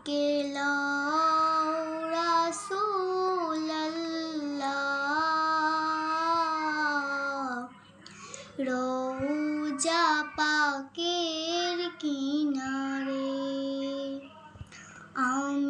আমাকে রৌজা পাকের কিনারে। আম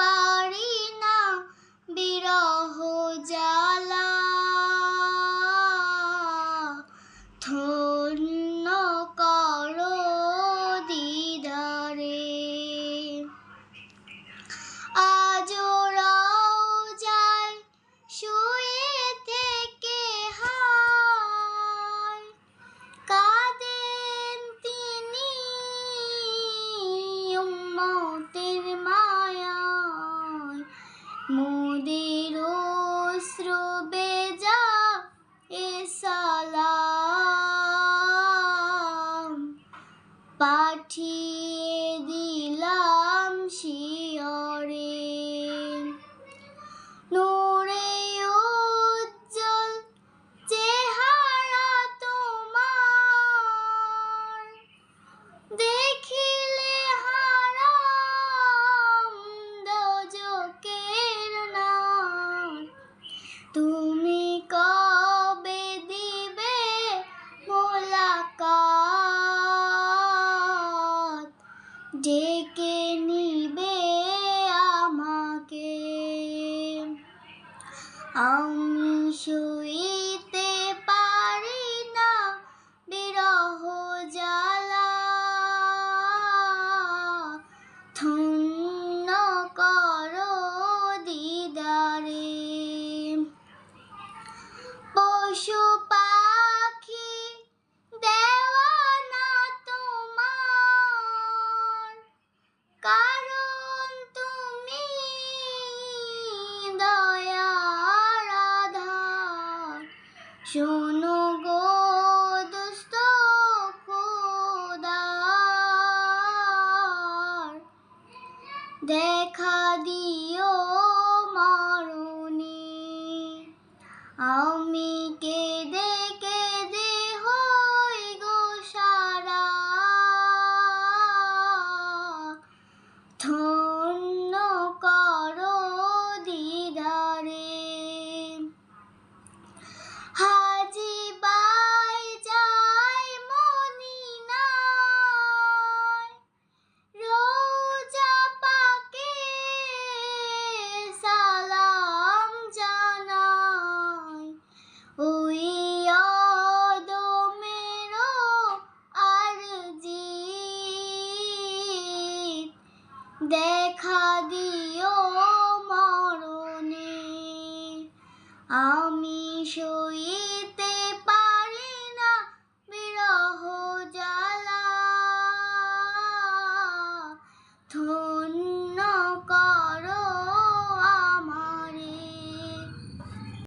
哦 শোনো গো দুষ্ট খোদার। দেখা they call